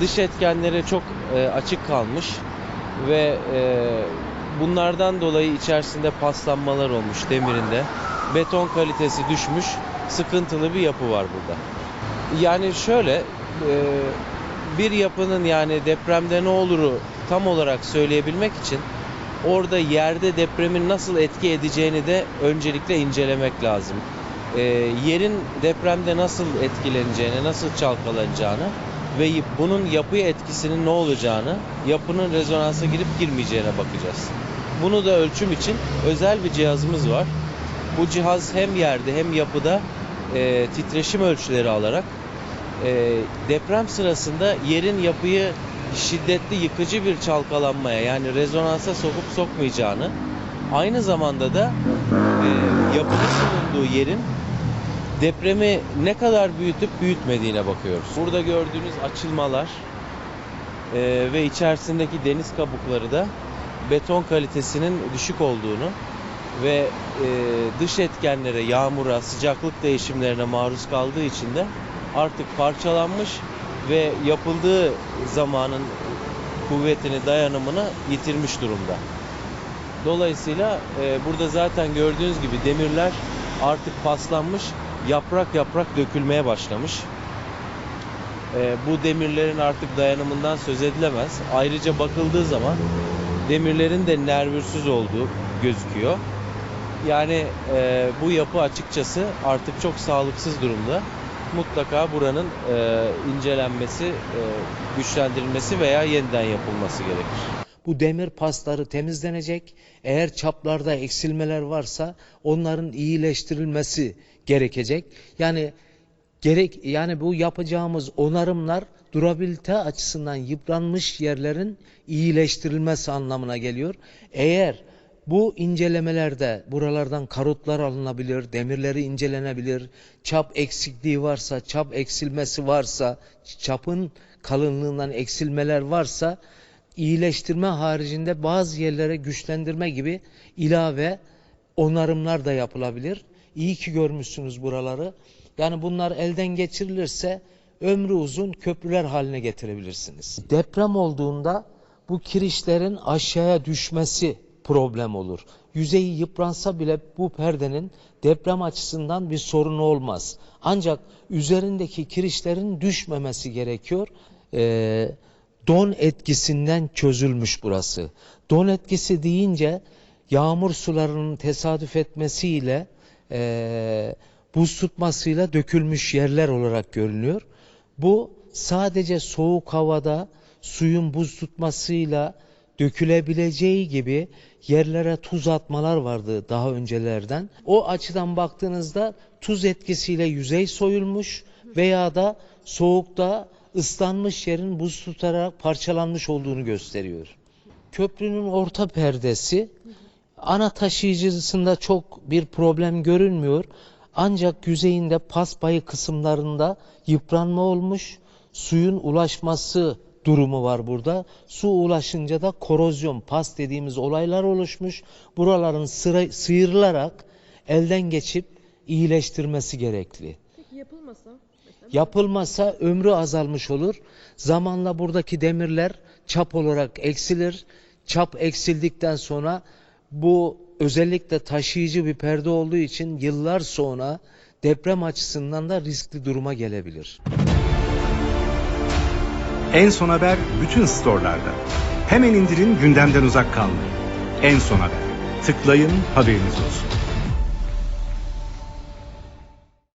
dış etkenlere çok e, açık kalmış ve e, bunlardan dolayı içerisinde paslanmalar olmuş demirinde. Beton kalitesi düşmüş, sıkıntılı bir yapı var burada. Yani şöyle e, bir yapının yani depremde ne oluru tam olarak söyleyebilmek için orada yerde depremin nasıl etki edeceğini de öncelikle incelemek lazım. E, yerin depremde nasıl etkileneceğini, nasıl çalkalanacağını ve bunun yapıya etkisinin ne olacağını, yapının rezonansa girip girmeyeceğine bakacağız. Bunu da ölçüm için özel bir cihazımız var. Bu cihaz hem yerde hem yapıda e, titreşim ölçüleri alarak e, deprem sırasında yerin yapıyı şiddetli yıkıcı bir çalkalanmaya yani rezonansa sokup sokmayacağını aynı zamanda da e, yapının bulunduğu yerin depremi ne kadar büyütüp büyütmediğine bakıyoruz. Burada gördüğünüz açılmalar e, ve içerisindeki deniz kabukları da beton kalitesinin düşük olduğunu ve e, dış etkenlere, yağmura, sıcaklık değişimlerine maruz kaldığı için de artık parçalanmış ve yapıldığı zamanın kuvvetini, dayanımını yitirmiş durumda. Dolayısıyla e, burada zaten gördüğünüz gibi demirler artık paslanmış, yaprak yaprak dökülmeye başlamış. E, bu demirlerin artık dayanımından söz edilemez. Ayrıca bakıldığı zaman demirlerin de nervürsüz olduğu gözüküyor. Yani e, bu yapı açıkçası artık çok sağlıksız durumda. Mutlaka buranın e, incelenmesi, e, güçlendirilmesi veya yeniden yapılması gerekir. Bu demir pasları temizlenecek. Eğer çaplarda eksilmeler varsa onların iyileştirilmesi gerekecek. Yani gerek yani bu yapacağımız onarımlar durabilite açısından yıpranmış yerlerin iyileştirilmesi anlamına geliyor. Eğer bu incelemelerde buralardan karotlar alınabilir, demirleri incelenebilir, çap eksikliği varsa, çap eksilmesi varsa, çapın kalınlığından eksilmeler varsa iyileştirme haricinde bazı yerlere güçlendirme gibi ilave onarımlar da yapılabilir. İyi ki görmüşsünüz buraları. Yani bunlar elden geçirilirse ömrü uzun köprüler haline getirebilirsiniz. Deprem olduğunda bu kirişlerin aşağıya düşmesi problem olur. Yüzeyi yıpransa bile bu perdenin deprem açısından bir sorunu olmaz. Ancak üzerindeki kirişlerin düşmemesi gerekiyor. Ee, don etkisinden çözülmüş burası. Don etkisi deyince yağmur sularının tesadüf etmesiyle e, buz tutmasıyla dökülmüş yerler olarak görünüyor. Bu sadece soğuk havada suyun buz tutmasıyla dökülebileceği gibi yerlere tuz atmalar vardı daha öncelerden. O açıdan baktığınızda tuz etkisiyle yüzey soyulmuş veya da soğukta ıslanmış yerin buz tutarak parçalanmış olduğunu gösteriyor. Köprünün orta perdesi ana taşıyıcısında çok bir problem görünmüyor. Ancak yüzeyinde paspayı kısımlarında yıpranma olmuş, suyun ulaşması durumu var burada. Su ulaşınca da korozyon, pas dediğimiz olaylar oluşmuş. Buraların sıra, sıyrılarak elden geçip iyileştirmesi gerekli. Peki yapılmasa? Mesela? Yapılmasa ömrü azalmış olur. Zamanla buradaki demirler çap olarak eksilir. Çap eksildikten sonra bu özellikle taşıyıcı bir perde olduğu için yıllar sonra deprem açısından da riskli duruma gelebilir. En Son Haber bütün storelarda. Hemen indirin gündemden uzak kalmayın. En Son Haber. Tıklayın haberiniz olsun.